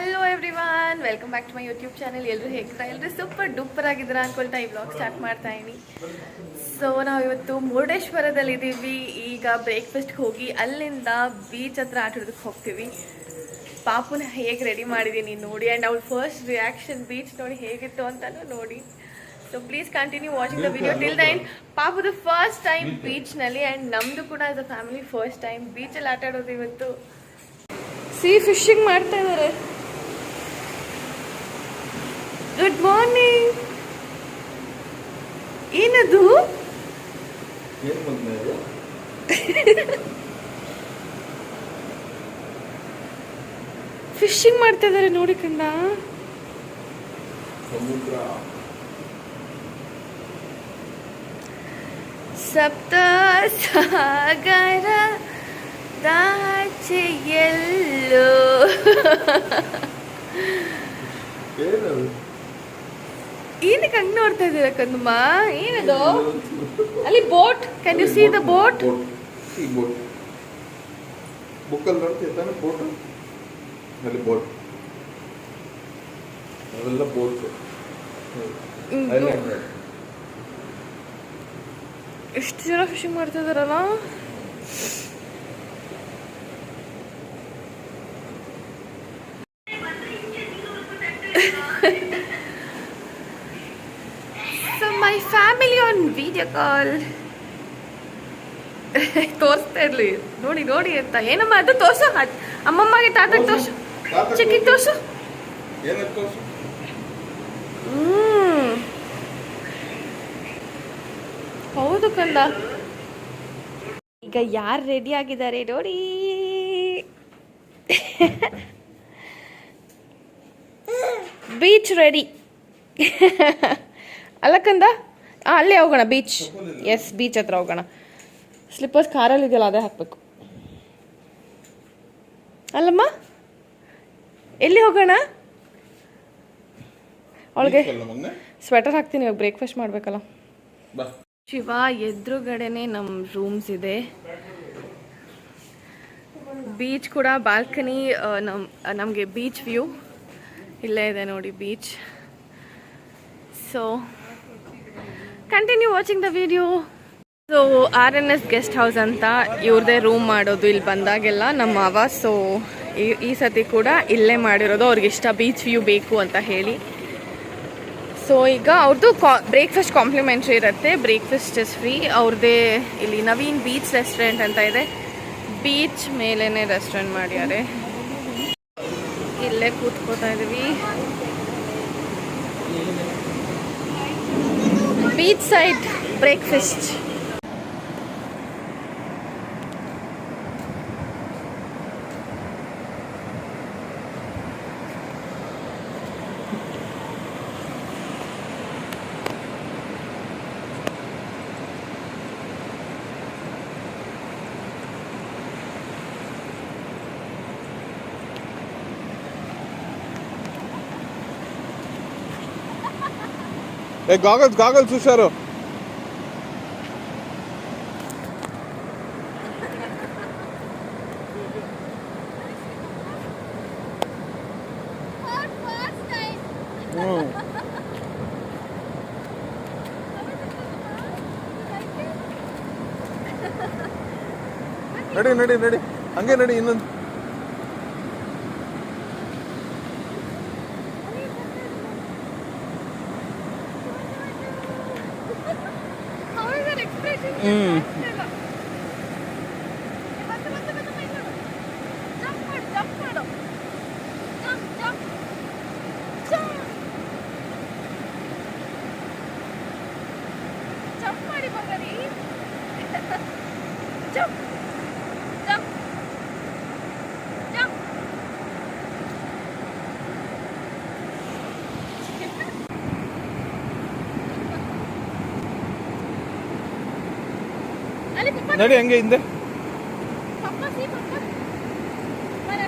Hello everyone welcome back to my YouTube channel ಎಲ್ಲರೂ ಹೇಗಿದ್ದೀರಾ? ಎಲ್ಲರೂ ಸೂಪರ್ ಡೂಪರ್ ಆಗಿದ್ದೀರಾ ಅನ್ಕೊಳ್ತಾ ಈ ವ್ಲಾಗ್ ಸ್ಟಾರ್ಟ್ ಮಾಡ್ತಾ ಇದ್ದೀನಿ ಸೊ ನಾವು ಇವತ್ತು ಮುರುಡೇಶ್ವರದಲ್ಲಿ ಇದ್ದೀವಿ ಈಗ ಬ್ರೇಕ್ಫಾಸ್ಟ್ಗೆ ಹೋಗಿ ಅಲ್ಲಿಂದ ಬೀಚ್ ಹತ್ರ ಆಟ ಹಿಡಿದಕ್ಕೆ ಹೋಗ್ತೀವಿ. ಪಾಪುನ ಹೇಗೆ ರೆಡಿ ಮಾಡಿದ್ದೀನಿ ನೋಡಿ. ಆ್ಯಂಡ್ ಅವ್ಳ ಫಸ್ಟ್ ರಿಯಾಕ್ಷನ್ ಬೀಚ್ ನೋಡಿ ಹೇಗಿತ್ತು ಅಂತಾನು ನೋಡಿ. So please continue watching the video till the end ಪಾಪುದು first time ಬೀಚ್ನಲ್ಲಿ ಆ್ಯಂಡ್ ನಮ್ಮದು ಕೂಡ as a family first time ಬೀಚಲ್ಲಿ ಆಟ ಆಡೋದು ಇವತ್ತು. ಸೀ ಫಿಶಿಂಗ್ ಮಾಡ್ತಾ ಇದ್ದಾರೆ. ಗುಡ್ ಮಾರ್ನಿಂಗ್ ಏನದು? ಫಿಶಿಂಗ್ ಮಾಡ್ತಾ ಇದಾರೆ ನೋಡಿ ಕಂದ. ಸಮುದ್ರ. ಸಪ್ತ ಸಾಗರ ದಾಚೆ ಎಲ್ಲೋ. ಏನದು? ಏನಕ್ಕೆ ಹಂಗೆ ನೋಡ್ತಾ ಇದ್ದೀರಾ ಕಂದಮ್ಮ ಏನದು? ಅಲ್ಲಿ boat? Can you see the boat see boat. ಬುಕ್ಕಲ್ಲಿ ನೋಡ್ತೀಯ ತಾನೆ ಬೋಟ್? ಅಲ್ಲಿ ಬೋಟ್. ಅವೆಲ್ಲ ಬೋಟ್. ಎಷ್ಟು ಜನ ಫಿಶಿಂಗ್ ಮಾಡ್ತಾ ಇದಾರಲ್ಲ so my family on video call ತೋರಿಸ್ತಾ ಇರ್ಲಿ. ನೋಡಿ ನೋಡಿ ಅಂತ. ಏನಮ್ಮ ಅದು ತೋರ್ಸು? ಅಮ್ಮಮ್ಮಗೆ ತಾತ ತೋರ್ಸು. ಚಿಕ್ಕಿಗೆ ತೋರ್ಸು. ಹ್ಮ್. ಹೌದು ಕಂದ. ಈಗ ಯಾರು ರೆಡಿ ಆಗಿದ್ದಾರೆ ನೋಡಿ. ಬೀಚ್ ರೆಡಿ ಅಲ್ಲ ಕಂದ? ಆ, ಅಲ್ಲೇ ಹೋಗೋಣ ಬೀಚ್ ಎಸ್ ಬೀಚ್ ಹತ್ರ ಹೋಗೋಣ. ಸ್ಲಿಪ್ಪರ್ಸ್ ಕಾರಲ್ಲಿ ಇದೆಯಲ್ಲ ಅದೇ ಹಾಕ್ಬೇಕು. ಅಲ್ಲಮ್ಮ? ಎಲ್ಲಿ ಹೋಗೋಣ? ಅವಳಿಗೆ ಸ್ವೆಟರ್ ಹಾಕ್ತೀನಿ ಇವಾಗ ಬ್ರೇಕ್ಫಾಸ್ಟ್ ಮಾಡಬೇಕಲ್ಲ. ಬಾ. ಶಿವ ಎದುರುಗಡೆನೆ ನಮ್ಮ ರೂಮ್ಸ್ ಇದೆ. ಬೀಚ್ ಕೂಡ ಬಾಲ್ಕನಿ ನಮ್ ನಮಗೆ ಬೀಚ್ ವ್ಯೂ ಇಲ್ಲೇ ಇದೆ ನೋಡಿ beach so continue watching the video so R N S guest house ಅಂತ ಇವ್ರದೇ ರೂಮ್ ಮಾಡೋದು ಇಲ್ಲಿ ಬಂದಾಗೆಲ್ಲ ನಮ್ಮ ಅವ ಸೊ ಈ ಸತಿ ಕೂಡ ಇಲ್ಲೇ ಮಾಡಿರೋದು. ಅವ್ರಿಗೆ ಇಷ್ಟ ಬೀಚ್ ವ್ಯೂ ಬೇಕು ಅಂತ ಹೇಳಿ. ಸೊ ಈಗ ಅವ್ರದ್ದು ಕಾ ಬ್ರೇಕ್ಫಾಸ್ಟ್ ಕಾಂಪ್ಲಿಮೆಂಟ್ರಿ ಇರುತ್ತೆ. ಬ್ರೇಕ್ಫಾಸ್ಟ್ ಇಸ್ ಫ್ರೀ ಅವ್ರದ್ದೇ ಇಲ್ಲಿ ನವೀನ್ ಬೀಚ್ ರೆಸ್ಟೋರೆಂಟ್ ಅಂತ ಇದೆ. ಬೀಚ್ ಮೇಲೇ ರೆಸ್ಟೋರೆಂಟ್ ಮಾಡ್ಯಾರೆ. ಇಲ್ಲೇ ಕೂತ್ಕೋತಾ ಇದೀವಿ ಬೀಚ್ ಸೈಡ್ ಬ್ರೇಕ್ಫಾಸ್ಟ್ ఏ గాగల్స్ గాగల్స్ చూశారు ನಡಿ ನಡಿ ನಡಿ ಹಂಗೆ ನಡಿ ಇನ್ನೊಂದು ಬರ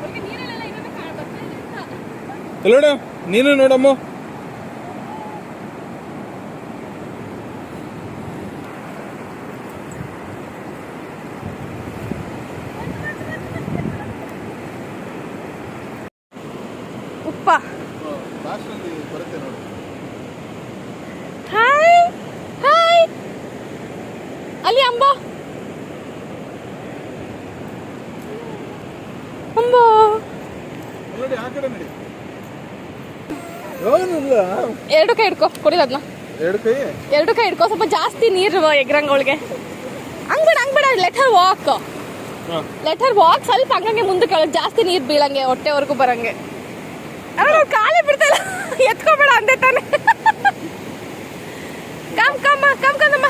ಅವ್ರಿಗೆ ನೀರಲ್ಲೆಲ್ಲ ಇನ್ನೊಂದು ಕಾಣ್ ಬರ್ತಾ ಇದೆ ಅಂತ. ಎಲ್ಲೋಡ ನೀನು ನೋಡಮ್ಮ ಎರಡು ಕೈ ಹಿಡ್ಕೊ ಕೊಡಿ ಅದನ್ನ ಎರಡು ಕೈ? ಎರಡು ಕೈ ಹಿಡ್ಕೊ ಸ್ವಲ್ಪ ಜಾಸ್ತಿ ನೀರು ಎಗ್ರಂಗ್ ಅವಳಿಗೆ ಹಂಗ್ಬೇಡ ಹಂಗ್ಬೇಡ let her walk let her walk ಸ್ವಲ್ಪ ಹಂಗಂಗೆ ಮುಂದೆ ಕೆಳಗೆ ಜಾಸ್ತಿ ನೀರು ಬೀಳಂಗೆ ಹೊಟ್ಟೆವರೆಗೂ ಬರಂಗೆ. ಅವ್ಳು ಕಾಲೇ ಬಿಡ್ತಲ್ಲ ಎತ್ಕೋಬೇಡ ಅಂದೆ ತಾನೆ. ಕಮ್ ಕಮ್ಮ ಕಮ್ ಕಂದಮ್ಮ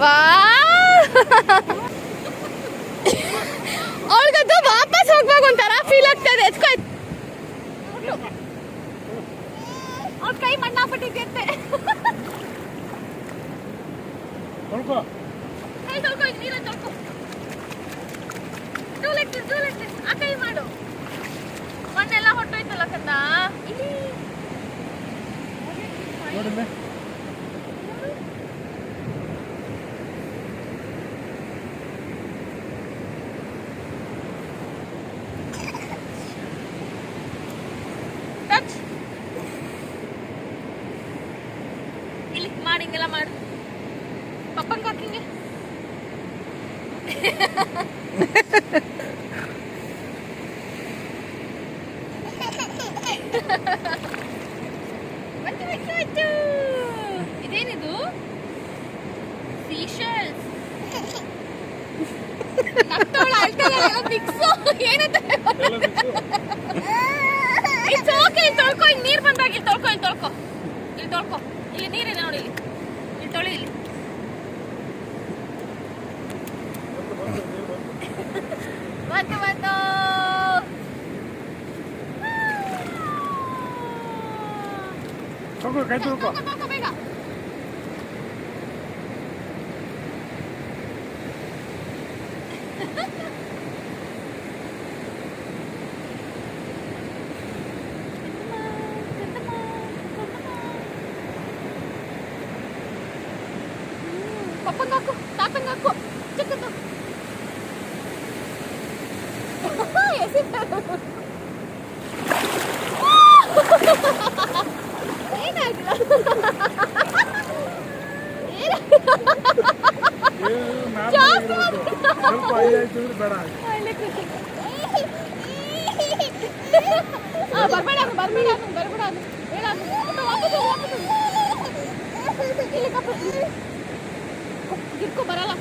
ವಾ ಅವಳಿಗಂತೂ ವಾಪಸ್ ಹೋಗ್ಬೇಕು ಒಂಥರ ಫೀಲ್ ಆಗ್ತದೆ. ಎತ್ಕೊ ಅವ್ಳ ಕೈ ಮಣ್ಣಾಗ್ಬಿಟ್ಟಿದ್ಯಂತೆ ನೋಡ್ಕೋ ಕೈ ತೊಳ್ಕೊ ಈಗ ನೀರಲ್ಲಿ ತೊಳ್ಕೊ ಟೂಲೆಟ್ ಟೂಲೆಟ್ ಆ ಕೈ ಮಾಡು ಮಣ್ಣೆಲ್ಲ ಹೊಟ್ಟೋಯ್ತಲ್ಲ ಕಂದ ಇಲ್ಲಿ ನೋಡಿದ್ದೆ ಟಚ್ ಇಲ್ಲಿ ಮಾಡಿ. ಹಿಂಗೆಲ್ಲ ಮಾಡು ಪಪ್ಪಂಗೆ ಹಾಕಿಂಗೆ ಇದೇನಿದು? ಸೀಶಲ್ಸ್ ಏನಂತ ತೊಳ್ಕೊ ಇಲ್ಲಿ ನೀರು ಬಂದಾಗ ಇಲ್ಲಿ ತೊಳ್ಕೊ ಇಲ್ಲಿ ತೊಳ್ಕೊ ಇಲ್ಲಿ ತೊಳ್ಕೊ ಇಲ್ಲಿ ನೀರಿದೆ ನೋಡಿ ಇಲ್ಲಿ ಇಲ್ಲಿ ತೊಳಿ ಇಲ್ಲಿ ಬಂತು ಬಂತು ತೊಳ್ಕೊ ಕೈ ತೊಳ್ಕೊ ತೊಳ್ಕೊ, ತೊಳ್ಕೊ ಬೇಗ ಪಪ್ಪಂಗೆ ಹಾಕು ತಾತಂಗೆ ಹಾಕು ಚಿಕ್ಕದು ಎಸಿತಾರೆ ಏನಾಗಿಲ್ಲ ಜಾಸ್ತಿ ಸ್ವಲ್ಪ ಐದಾಯ್ತು ಅಂದ್ರೆ ಬೇಡ ಒಳ್ಳೆ ಖುಷಿ ಆ, ಬರ್ಬೇಡ ಅದು, ಬರ್ಬೇಡ ಅದು, ಬರ್ಬೇಡ ಅದು. ಬೇಡ ಅದು. ಮತ್ತೆ ವಾಪಸ್ ಹೋಗು, ವಾಪಸ್ ಹೋಗು. ಇಲ್ಲಿ ಕಪ್ಪು. ಗಿರ್ಕೊ ಬರಲ್ಲ.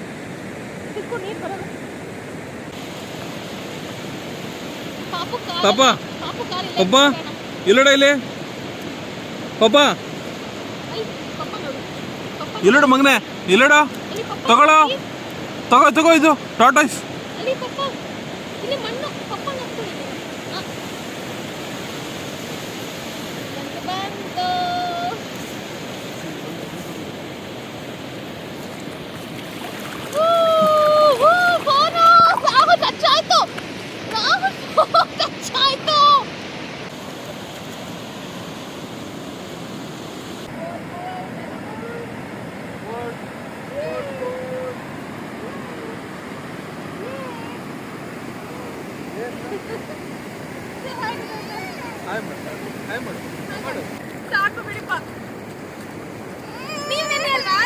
ಗಿರ್ಕೊ ನೀರು ಬರಲ್ಲ. ಪಾಪು ಪಾಪ. ಪಾಪು ಕಾಲಿಲ್ಲ. ಒಬ್ಬ ಇಲ್ಲಡ ಇಲ್ಲಿ. ಪಾಪ ಇಲ್ಲೋಡ ಮಗನೆ ಇಲ್ಲಡ. ತಗೊಳ. ತಗೊಳ್ಳೋ. ತಗೋ ತಗೋ ಇದು ಟಾಟಾಯ್ಸ್ ಇಲ್ಲಿ ಮಣ್ಣು ಪಪ್ಪ ನಡ್ಕೊಳ್ಳಿ ಬಂತು ಊ, ಊ, ಫೋನು! ರಾಹುಲ್ touch ಆಯ್ತು ರಾಹುಲ್ ಫೋನ್ touch ಆಯ್ತು ಸಾಕು ಬಿಡಿಪ್ಪ ನೀವೇನೇ ಅಲ್ವಾ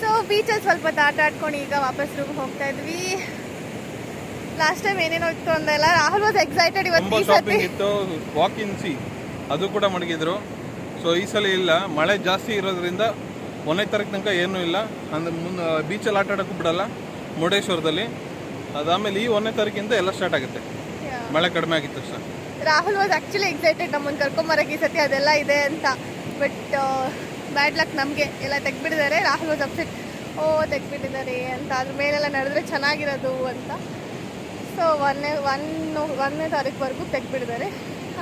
ಸೊ ಬೀಚಲ್ಲಿ ಸ್ವಲ್ಪ ಹೊತ್ತು ಆಟ ಆಡ್ಕೊಂಡು ಈಗ ವಾಪಸ್ ರೂಮ್ ಹೋಗ್ತಾ ಇದ್ವಿ. ಲಾಸ್ಟ್ ಟೈಮ್ ಏನೇನೋ ಇತ್ತು ಅಂದಲ್ಲ ರಾಹುಲ್ ವಾಸ್ ಎಕ್ಸೈಟೆಡ್ ಇವತ್ತು ಈ ಸತಿ ಇತ್ತು ವಾಕ್ ಇನ್ ಸಿ ಅದು ಕೂಡ ಮಡಗಿದ್ರು. ಸೊ ಈ ಸಲ ಇಲ್ಲ. ಮಳೆ ಜಾಸ್ತಿ ಇರೋದ್ರಿಂದ ಒಂದನೇ ತಾರೀಕು ತನಕ ಏನೂ ಇಲ್ಲ. ಅಂದ್ರೆ ಮುಂದೆ ಬೀಚಲ್ಲಿ ಆಟ ಆಡೋಕ್ಕೂ ಬಿಡಲ್ಲ ಮುರುಡೇಶ್ವರದಲ್ಲಿ. ಅದಾದಮೇಲೆ ಈ ಒಂದನೇ ತಾರೀಕಿಂದ ಎಲ್ಲ ಸ್ಟಾರ್ಟ್ ಆಗುತ್ತೆ. ಮಳೆ ಕಡಿಮೆ ಆಗಿತ್ತು ತಕ್ಷಣ ರಾಹುಲ್ ವಾಸ್ ಆಕ್ಚುಲಿ ಎಕ್ಸೈಟೆಡ್ ನಮ್ಮನ್ನು ಕರ್ಕೊಂಬರಕ್ಕೆ ಈ ಸತಿ ಅದೆಲ್ಲ ಇದೆ ಅಂತ. ಬಟ್ ಬ್ಯಾಡ್ ಲಕ್ ನಮಗೆ. ಎಲ್ಲ ತೆಗ್ಬಿಟ್ಟಿದ್ದಾರೆ ರಾಹುಲ್ ವಾಸ್ ಅಪ್ಸೆಟ್ ಓ ತೆಗ್ಬಿಟ್ಟಿದ್ದಾರೆ ಅಂತ. ಅದ್ರ ಮೇಲೆಲ್ಲ ನಡೆದ್ರೆ ಚೆನ್ನಾಗಿರೋದು ಅಂತ. ಸೊ ಒಂದನೇ ಒನ್ ಒಂದನೇ ತಾರೀಕುವರೆಗೂ ತೆಗ್ಬಿಟ್ಟಿದ್ದಾರೆ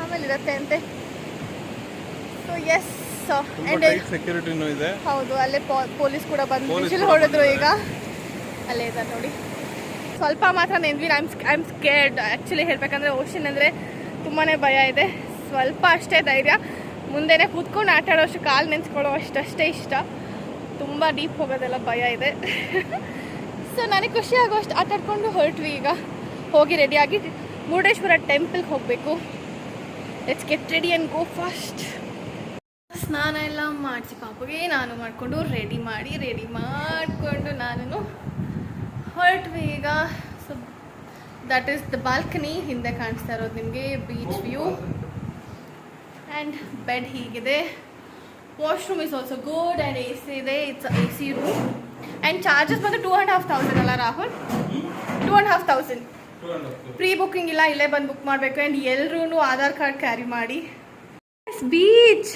ಆಮೇಲೆ ಇರುತ್ತೆ ಅಂತೆ. ಸೊ ಎಸ್ ಟೈಟ್ ಸೆಕ್ಯೂರಿಟಿನೂ ಇದೆ. ಹೌದು ಅಲ್ಲೇ ಪೊಲೀಸ್ ಕೂಡ ಬಂದು ಬಿಸಿಲು ಹೊಡೆದ್ರು ಈಗ. ಅಲ್ಲೇ ಇದ್ದಾರೆ ನೋಡಿ. ಸ್ವಲ್ಪ ಮಾತ್ರ ನೆನ್ವಿ I'm I am scared actually ಹೇಳ್ಬೇಕಂದ್ರೆ ಓಷನ್ ಅಂದರೆ ತುಂಬಾ ಭಯ ಇದೆ. ಸ್ವಲ್ಪ ಅಷ್ಟೇ ಧೈರ್ಯ. ಮುಂದೆನೆ ಕೂತ್ಕೊಂಡು ಆಟ ಆಡೋಷ್ಟು ಕಾಲು ನೆನೆಸ್ಕೊಳ್ಳೋ ಅಷ್ಟಷ್ಟೇ ಇಷ್ಟ. ತುಂಬ ಡೀಪ್ ಹೋಗೋದೆಲ್ಲ ಭಯ ಇದೆ. ಸೊ ನನಗೆ ಖುಷಿ ಆಗೋಷ್ಟು ಆಟ ಆಡ್ಕೊಂಡು ಹೊರಟ್ವಿ ಈಗ. ಹೋಗಿ ರೆಡಿಯಾಗಿ ಮುರುಡೇಶ್ವರ ಟೆಂಪಲ್ಗೆ ಹೋಗಬೇಕು. Let's get ready and go fast ಸ್ನಾನ ಎಲ್ಲ ಮಾಡಿಸಿ ಪಾಪಗೆ ನಾನು ಮಾಡಿಕೊಂಡು ರೆಡಿ ಮಾಡಿ ರೆಡಿ ಮಾಡಿಕೊಂಡು ನಾನು ಹೊರಟ್ವಿ ಈಗ. So that is the balcony ಹಿಂದೆ ಕಾಣಿಸ್ತಾ ಇರೋದು ನಿಮಗೆ ಬೀಚ್ ವ್ಯೂ ಆ್ಯಂಡ್ ಬೆಡ್ ಹೀಗಿದೆ. Washroom is also good and A C ಇದೆ it's A C room and charges ಬಂದು ಟೂ ಆ್ಯಂಡ್ ಹಾಫ್ ತೌಸಂಡ್ ಅಲ್ಲ Rahul? Two and half thousand pre booking ಇಲ್ಲ, ಇಲ್ಲೇ ಬಂದು ಬುಕ್ ಮಾಡಬೇಕು. ಆ್ಯಂಡ್ ಎಲ್ಲರೂ ಆಧಾರ್ ಕಾರ್ಡ್ ಕ್ಯಾರಿ ಮಾಡಿ. ಬೀಚ್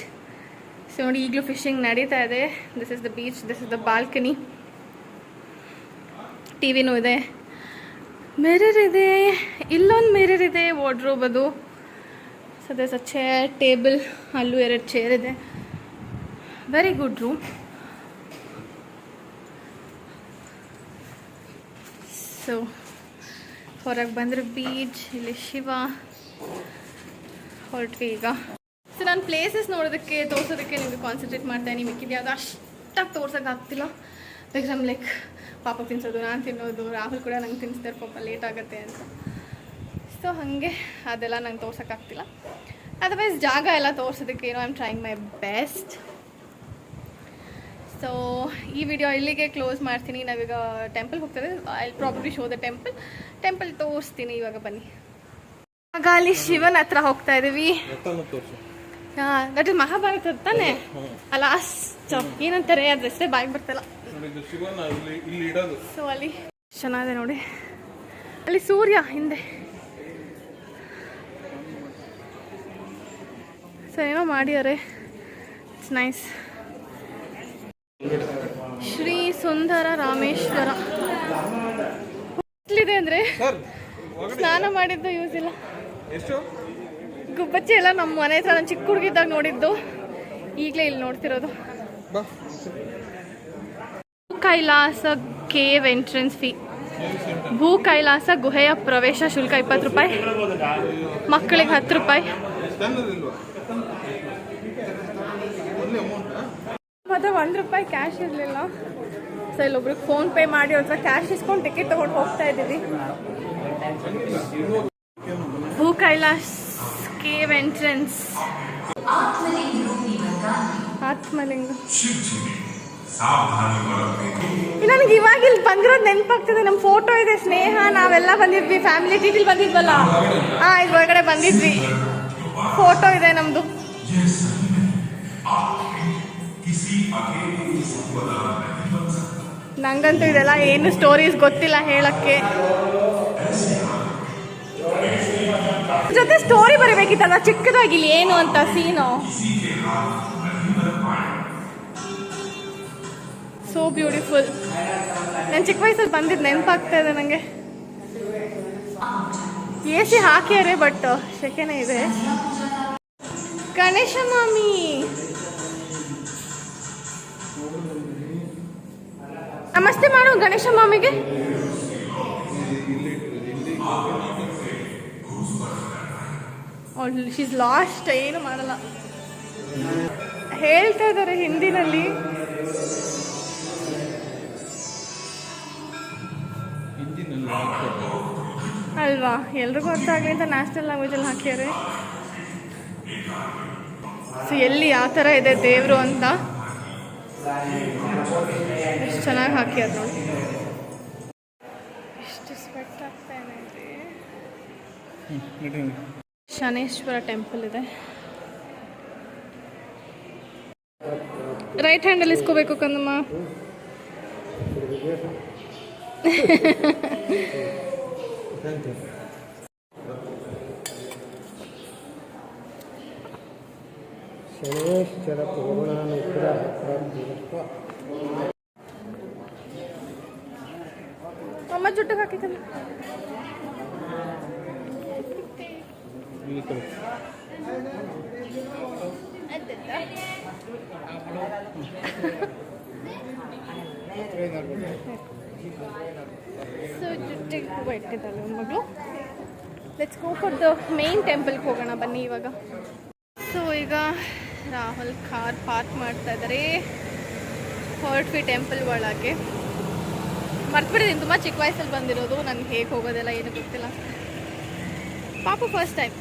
ಸೊ ನೋಡಿ ಈಗಲೂ ಫಿಶಿಂಗ್ ನಡೀತಾ ಇದೆ. This is the beach this is the balcony T ವಿನೂ ಇದೆ. ಮಿರರ್ ಇದೆ. ಇಲ್ಲೊಂದು ಮಿರರ್ ಇದೆ ವಾರ್ಡ್ರೋಬ್ ಅದು. ಸೊ ದಸ್ ಚೇರ್ ಟೇಬಲ್ ಅಲ್ಲೂ ಎರಡು ಚೇರ್ ಇದೆ. ವೆರಿ ಗುಡ್ ರೂಮ್ ಸೊ ಹೊರಗೆ ಬಂದರೆ ಬೀಚ್ ಇಲ್ಲಿ ಶಿವ, ಹೊರಟ್ವಿ ಈಗ. ಸೊ ನಾನು ಪ್ಲೇಸಸ್ ನೋಡೋದಕ್ಕೆ, ತೋರ್ಸೋದಕ್ಕೆ ನಿಮಗೆ ಕಾನ್ಸಂಟ್ರೇಟ್ ಮಾಡ್ತಾ ಇದ್ದೀನಿ ಮಿಕ್ಕಿದ್ದು ಯಾವುದು ಅಷ್ಟಾಗಿ ತೋರ್ಸೋಕೆ ಆಗ್ತಿಲ್ಲ. ಬಿಕಾಸ್ ಐಮ್ ಲೈಕ್ ಪಾಪ ತಿನ್ಸೋದು, ನಾನು ತಿನ್ನೋದು, ರಾಹುಲ್ ಕೂಡ ನಂಗೆ ತಿನ್ನಿಸ್ತಾರೆ ಪಾಪ ಲೇಟ್ ಆಗುತ್ತೆ ಅಂತ. ಸೊ ಹಾಗೆ ಅದೆಲ್ಲ ನಂಗೆ ತೋರ್ಸೋಕ್ಕಾಗ್ತಿಲ್ಲ ಅದರ್ವೈಸ್ ಜಾಗ ಎಲ್ಲ ತೋರ್ಸೋದಕ್ಕೆ ಏನೋ I am trying my best so ಈ ವಿಡಿಯೋ ಇಲ್ಲಿಗೆ ಕ್ಲೋಸ್ ಮಾಡ್ತೀನಿ. ನಾವೀಗ ಟೆಂಪಲ್ ಹೋಗ್ತದೆ. I probably show the temple temple ತೋರಿಸ್ತೀನಿ ಇವಾಗ ಬನ್ನಿ. ಆಗ ಅಲ್ಲಿ ಶಿವನ ಹತ್ರ ಹೋಗ್ತಾ ಇದೀವಿ. ದಟ್ ಇಸ್ ಮಹಾಭಾರತ ತಾನೆ? ಅಲ್ಲ ಏನಂತಾರೆ? ಅದ್ರ ಹೆಸರೇ ಬಾಯಿ ಬರ್ತಲ್ಲ. ಸೊ ಅಲ್ಲಿ ಚೆನ್ನಾಗಿದೆ ನೋಡಿ. ಅಲ್ಲಿ ಸೂರ್ಯ ಹಿಂದೆ. ಸೊ ಏನೋ ಮಾಡಿದ್ದಾರೆ. It's nice Shri Sundara Rameshwara. ಹೋಟ್ಲಿದೆ ಅಂದ್ರೆ? ಸ್ನಾನ ಮಾಡಿದ್ದು ಯೂಸ್ ಇಲ್ಲ. ಗುಬ್ಬಚ್ಚಿ ಎಲ್ಲ ನಮ್ಮ ಮನೆ ಹತ್ರ ನಾನು ಚಿಕ್ಕ ಹುಡುಗಿದ್ದಾಗ ನೋಡಿದ್ದು. ಈಗಲೇ ಇಲ್ಲಿ ನೋಡ್ತಿರೋದು. Kailasa cave entrance fee. Bhu Kailasa ಗುಹೆಯ ಪ್ರವೇಶ ಶುಲ್ಕ ಇಪ್ಪತ್ತು ರೂಪಾಯಿ. ಮಕ್ಕಳಿಗೆ ಹತ್ತು ರೂಪಾಯಿ. ಮಾತ್ರ ಒಂದು ರೂಪಾಯಿ ಕ್ಯಾಶ್ ಇರಲಿಲ್ಲ. ಸೊ ಇಲ್ಲೊಬ್ರಿಗೆ ಫೋನ್ ಪೇ ಮಾಡಿ ಹತ್ರ ಕ್ಯಾಶ್ ಇಸ್ಕೊಂಡು ಟಿಕೆಟ್ ತೊಗೊಂಡು ಹೋಗ್ತಾ ಇದ್ದೀವಿ. ಭೂ ಕೈಲಾಸ್ ಕೇವ್ ಎಂಟ್ರೆನ್ಸ್ ಆತ್ಮಲಿಂಗ. ನನಗೆ ಇವಾಗ ಇಲ್ಲಿ ಬಂದಿರೋದು ನೆನಪಾಗ್ತದೆ. ನಮ್ಮ ಫೋಟೋ ಇದೆ, ಸ್ನೇಹ, ನಾವೆಲ್ಲ ಬಂದಿದ್ವಿ ಫ್ಯಾಮಿಲಿ ಟೀಟಿಲ್ ಬಂದಿದ್ವಲ್ಲ? ಹಾ ಇದು ಒಳಗಡೆ ಬಂದಿದ್ವಿ. ಫೋಟೋ ಇದೆ ನಮ್ದು. ನಂಗಂತೂ ಇದೆಲ್ಲ ಏನು ಸ್ಟೋರೀಸ್ ಗೊತ್ತಿಲ್ಲ ಹೇಳಕ್ಕೆ. ಜೊತೆ ಸ್ಟೋರಿ ಬರಬೇಕಿತ್ತಲ್ಲ ಚಿಕ್ಕದಾಗಿ ಇಲ್ಲಿ ಏನು ಅಂತ ಸೀನು ಸೋ ಬ್ಯೂಟಿಫುಲ್ ನಾನು ಚಿಕ್ಕ ವಯಸ್ಸಲ್ಲಿ ಬಂದಿದ್ದು ನೆನಪಾಗ್ತಾ ಇದೆ ನನಗೆ ಎ ಸಿ ಹಾಕ್ಯಾರೆ ಬಟ್ ಸೆಕೆನೇ ಇದೆ. ಗಣೇಶ ಮಾಮಿ! ನಮಸ್ತೆ ಮಾಡು ಗಣೇಶ ಮಾಮಿಗೆ. ಶೀಸ್ ಲಾಸ್ಟ್ ಏನು ಮಾಡಲ್ಲ. ಹೇಳ್ತಾ ಇದ್ದಾರೆ ಹಿಂದಿನಲ್ಲಿ. ಅಲ್ವಾ? ಎಲ್ರಿಗೂ ಅರ್ಥ ಆಗಲಿ ಅಂತ ನ್ಯಾಷನಲ್ ಲ್ಯಾಂಗ್ವೇಜಲ್ಲಿ ಹಾಕ್ಯಾರೆ. ಸೊ ಎಲ್ಲಿ ಯಾವ ಥರ ಇದೆ ದೇವರು ಅಂತ? ಎಷ್ಟು ಚೆನ್ನಾಗಿ ಹಾಕಿ ಅದು ಎಷ್ಟು ಸ್ಪೆಕ್ಟ್ ಆಗ್ತಾ ಇದೆ ಶನೇಶ್ವರ ಟೆಂಪಲ್ ಇದೆ. ರೈಟ್ ಹ್ಯಾಂಡಲ್ಲಿ ಇಸ್ಕೋಬೇಕು ಕಂದಮ್ಮ. ಶನೇಶ್ವರ ಪೂರ್ಣಾನುಗ್ರಹ. ಅಮ್ಮ ಜುಟ್ಟು ಕಡೆ ಸೊ ಜುಟ್ಟಿಗೆ ಹೂವು ಮಗಳು? Let's go for the main ಟೆಂಪಲ್ಗೆ ಹೋಗೋಣ ಬನ್ನಿ ಇವಾಗ. ಸೊ ಈಗ ರಾಹುಲ್ ಕಾರ್ ಪಾರ್ಕ್ ಮಾಡ್ತಾ ಇದ್ದಾರೆ ಹೊರಟ್ವಿ ಟೆಂಪಲ್ ಒಳಗೆ. ಮರ್ತ್ಬಿಟ್ಟಿದ್ದೀನಿ ತುಂಬ ಚಿಕ್ಕ ವಯಸ್ಸಲ್ಲಿ ಬಂದಿರೋದು. ನನಗೆ ಹೇಗೆ ಹೋಗೋದೆಲ್ಲ ಏನು ಗೊತ್ತಿಲ್ಲ. ಪಾಪ ಫಸ್ಟ್ ಟೈಮ್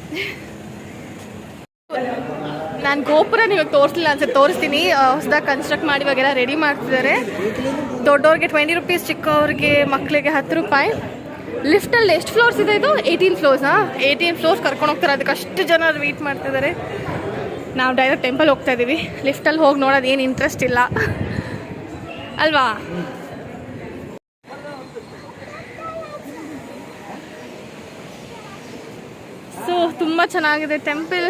ನಾನು ಗೋಪುರ ನಿಮಗೆ ತೋರಿಸಲಿಲ್ಲ ಅನ್ಸುತ್ತೆ, ತೋರಿಸ್ತೀನಿ. ಹೊಸದಾಗಿ ಕನ್ಸ್ಟ್ರಕ್ಟ್ ಮಾಡಿ ಇವಾಗೆಲ್ಲ ರೆಡಿ ಮಾಡ್ತಿದ್ದಾರೆ ದೊಡ್ಡವ್ರಿಗೆ ಟ್ವೆಂಟಿ ರುಪೀಸ್ ಚಿಕ್ಕವ್ರಿಗೆ ಮಕ್ಕಳಿಗೆ ಹತ್ತು ರೂಪಾಯಿ. ಲಿಫ್ಟಲ್ಲಿ ಎಷ್ಟು ಫ್ಲೋರ್ಸ್ ಇದೆ ಇದು? ಏಯ್ಟೀನ್ ಫ್ಲೋರ್ಸಾ ಏಯ್ಟೀನ್ ಫ್ಲೋರ್ಸ್ ಕರ್ಕೊಂಡು ಹೋಗ್ತಾರೆ. ಅದಕ್ಕೆ ಅಷ್ಟು ಜನ ವೆಯ್ಟ್ ಮಾಡ್ತಿದ್ದಾರೆ ನಾವು ಡೈರೆಕ್ಟ್ ಟೆಂಪಲ್ ಹೋಗ್ತಾ ಇದ್ದೀವಿ ಲಿಫ್ಟಲ್ಲಿ ಹೋಗಿ ನೋಡೋದು ಏನು ಇಂಟ್ರೆಸ್ಟ್ ಇಲ್ಲ. ಅಲ್ವಾ? ಸೊ ತುಂಬ ಚೆನ್ನಾಗಿದೆ ಟೆಂಪಲ್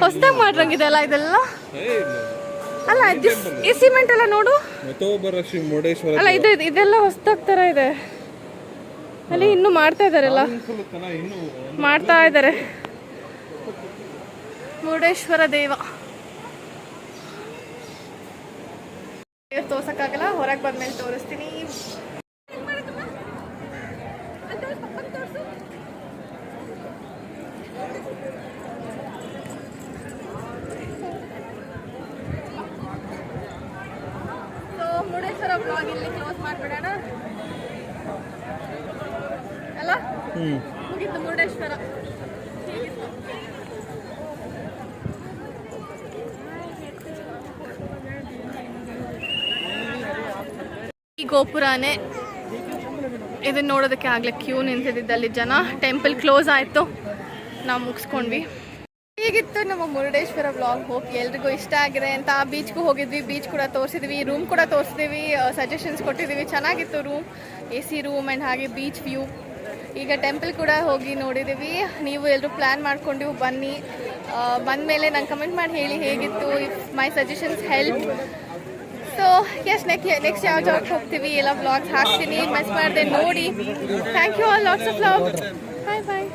ಹೊಸದಾಗಿ ಮಾಡ್ರಂಗಿದೆ ಅಲ್ಲ ಇದೆಲ್ಲ? ಅಲ್ಲ ಈ ಸಿಮೆಂಟ್ ಎಲ್ಲ ನೋಡು. ಅಲ್ಲ ಇದು ಇದೆಲ್ಲ ಹೊಸದಾಗ್ ಥರ ಇದೆ. ಅಲ್ಲಿ ಇನ್ನೂ ಮಾಡ್ತಾ ಇದಾರೆ ದೇವಸ್ಥಾನ ಮಾಡ್ತಾ ಇದ್ದಾರೆ ಮುರುಡೇಶ್ವರ ದೇವ. ತೋರ್ಸಕ್ಕಾಗಲ್ಲ ಹೊರಗೆ ಬಂದ್ಮೇಲೆ ತೋರಿಸ್ತೀನಿ. ಮುರುಡೇಶ್ವರ ಬ್ಲಾಗ್ ಇಲ್ಲಿ ಕ್ಲೋಸ್ ಮಾಡ್ಬಿಡೋಣ. ಅಲ್ಲ? ಹ್ಮ್ ಮುಗೀತು ಮುರುಡೇಶ್ವರ ಈ ಗೋಪುರನೇ. ಇದನ್ನ ನೋಡೋದಕ್ಕೆ ಆಗ್ಲೇ ಕ್ಯೂ ನಿಂತಿದ್ದಲ್ಲಿ ಜನ. ಟೆಂಪಲ್ ಕ್ಲೋಸ್ ಆಯಿತು. ನಾವು ಮುಗಿಸ್ಕೊಂಡ್ವಿ. ಹೇಗಿತ್ತು ನಮ್ಮ ಮುರುಡೇಶ್ವರ ಬ್ಲಾಗ್ ಹೋಗಿ ಎಲ್ರಿಗೂ ಇಷ್ಟ ಆಗಿದೆ ಅಂತ. ಬೀಚ್ಗೂ ಹೋಗಿದ್ವಿ. ಬೀಚ್ ಕೂಡ ತೋರಿಸಿದ್ವಿ. ರೂಮ್ ಕೂಡ ತೋರಿಸಿದ್ವಿ. ಸಜೆಷನ್ಸ್ ಕೊಟ್ಟಿದ್ದೀವಿ ಚೆನ್ನಾಗಿತ್ತು room A C room and ಹಾಗೆ ಬೀಚ್ ವ್ಯೂ ಈಗ ಟೆಂಪಲ್ ಕೂಡ ಹೋಗಿ ನೋಡಿದ್ದೀವಿ ನೀವು ಎಲ್ಲರೂ ಪ್ಲ್ಯಾನ್ ಮಾಡ್ಕೊಂಡು ಬನ್ನಿ. ಬಂದಮೇಲೆ ನಂಗೆ ಕಮೆಂಟ್ ಮಾಡಿ ಹೇಳಿ ಹೇಗಿತ್ತು. If my suggestions help so yes next next ಯಾವ ಜಾಗಕ್ಕೆ ಹೋಗ್ತೀವಿ ಎಲ್ಲ ಬ್ಲಾಗ್ಸ್ ಹಾಕ್ತೀನಿ ಮಿಸ್ ಮಾಡಿದೆ ನೋಡಿ thank you all lots of love bye bye